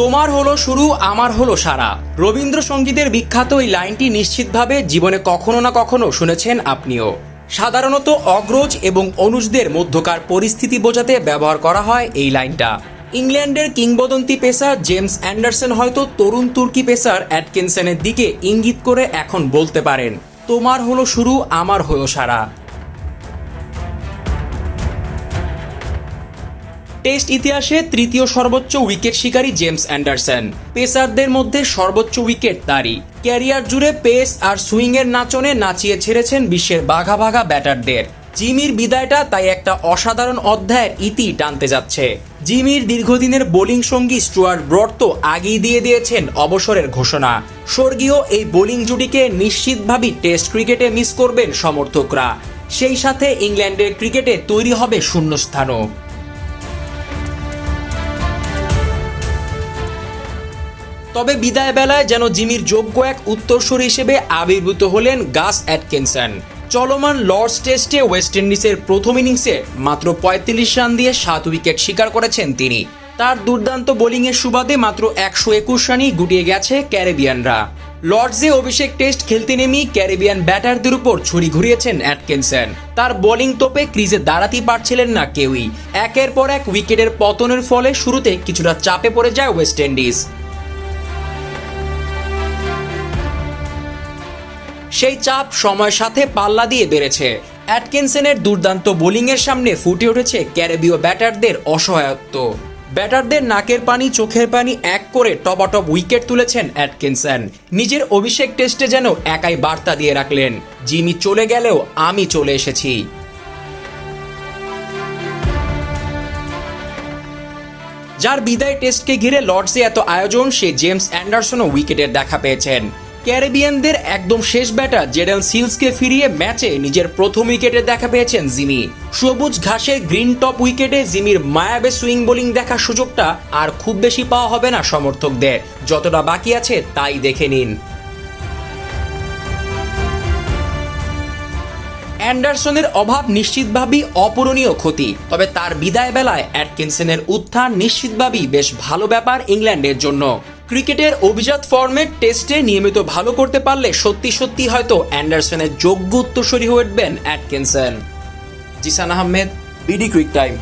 তোমার হলো শুরু, আমার হলো সারা। রবীন্দ্রসঙ্গীতের বিখ্যাত এই লাইনটি নিশ্চিতভাবে জীবনে কখনো না কখনো শুনেছেন আপনিও। সাধারণত অগ্রজ এবং অনুজদের মধ্যকার পরিস্থিতি বোঝাতে ব্যবহার করা হয় এই লাইনটা। ইংল্যান্ডের কিংবদন্তি পেসার জেমস অ্যান্ডারসন হয়তো তরুণ তুর্কি পেসার অ্যাটকিনসনের দিকে ইঙ্গিত করে এখন বলতে পারেন, তোমার হলো শুরু, আমার হলো সারা। টেস্ট ইতিহাসে তৃতীয় সর্বোচ্চ উইকেট শিকারী জেমস অ্যান্ডারসন। পেসারদের মধ্যে সর্বোচ্চ উইকেট তারই। ক্যারিয়ার জুড়ে পেস আর সুইংয়ের নাচনে নাচিয়ে ছেড়েছেন বিশ্বের বাঘা বাঘা ব্যাটারদের। জিমির বিদায়টা তাই একটা অসাধারণ অধ্যায়ের ইতি টানতে যাচ্ছে। জিমির দীর্ঘদিনের বোলিং সঙ্গী স্টুয়ার্ট ব্রড তো আগেই দিয়ে দিয়েছেন অবসরের ঘোষণা। স্বর্গীয় এই বোলিং জুটিকে নিশ্চিতভাবেই টেস্ট ক্রিকেটে মিস করবেন সমর্থকরা। সেই সাথে ইংল্যান্ডের ক্রিকেটে তৈরি হবে শূন্যস্থানও। তবে বিদায় বেলায় যেন জিমির যোগ্য এক উত্তরসূরি হিসেবে আবির্ভূত হলেন গাস অ্যাটকিনসন। চলমান লর্ডস টেস্টে ওয়েস্ট ইন্ডিজের প্রথম ইনিংসে মাত্র পঁয়ত্রিশ রান দিয়ে সাত উইকেট শিকার করেছেন তিনি। তার দুর্দান্ত বোলিংয়ের সুবাদে মাত্র একশো একুশ রানই গুটিয়ে গেছে ক্যারিবিয়ানরা। লর্ডসে অভিষেক টেস্ট খেলতে নেমেই ক্যারিবিয়ান ব্যাটারদের উপর ছুরি ঘুরিয়েছেন অ্যাটকিনসন। তার বোলিং তোপে ক্রিজে দাঁড়াতেই পারছিলেন না কেউই। একের পর এক উইকেটের পতনের ফলে শুরুতে কিছুটা চাপে পড়ে যায় ওয়েস্ট ইন্ডিজ। সেই চাপ সময়ের সাথে পাল্লা দিয়ে বেড়েছে। অ্যাটকিনসনের দুর্দান্ত বোলিংয়ের সামনে ফুটে উঠেছে ক্যারেবীয় ব্যাটারদের অসহায়ত্ব। ব্যাটারদের নাকের পানি, চোখের পানি এক করে টপাটপ উইকেট তুলেছেন অ্যাটকিনসন। নিজের অভিষেক টেস্টে যেন একাই বার্তা দিয়ে রাখলেন, জিমি চলে গেলেও আমি চলে এসেছি। যার বিদায় টেস্টকে ঘিরে লর্ডসে এত আয়োজন, সে জেমস অ্যান্ডারসনও উইকেটের দেখা পেয়েছেন। ক্যারিবিয়ানদের একদম শেষ ব্যাটার জেডেল সিলসকে ফিরিয়ে ম্যাচে নিজের প্রথম উইকেটে দেখা পেয়েছেন জিমি। সবুজ ঘাসে গ্রিন টপ উইকেটে জিমির মায়াবে সুইং বোলিং দেখার সুযোগটা আর খুব বেশি পাওয়া হবে না সমর্থকদের। যতটা বাকি আছে তাই দেখে নিন। অ্যান্ডারসনের অভাব নিশ্চিতভাবেই অপূরণীয় ক্ষতি, তবে তার বিদায় বেলায় অ্যাটকিনসনের উত্থান নিশ্চিতভাবেই বেশ ভালো ব্যাপার ইংল্যান্ডের জন্য। ক্রিকেটের অভিজাত ফর্মেট টেস্টে নিয়মিত ভালো করতে পারলে সত্যি সত্যি হয়তো অ্যান্ডারসনের যোগ্য উত্তরসূরি হয়ে উঠবেন Atkinson. Zisan Ahmed, BD cric time.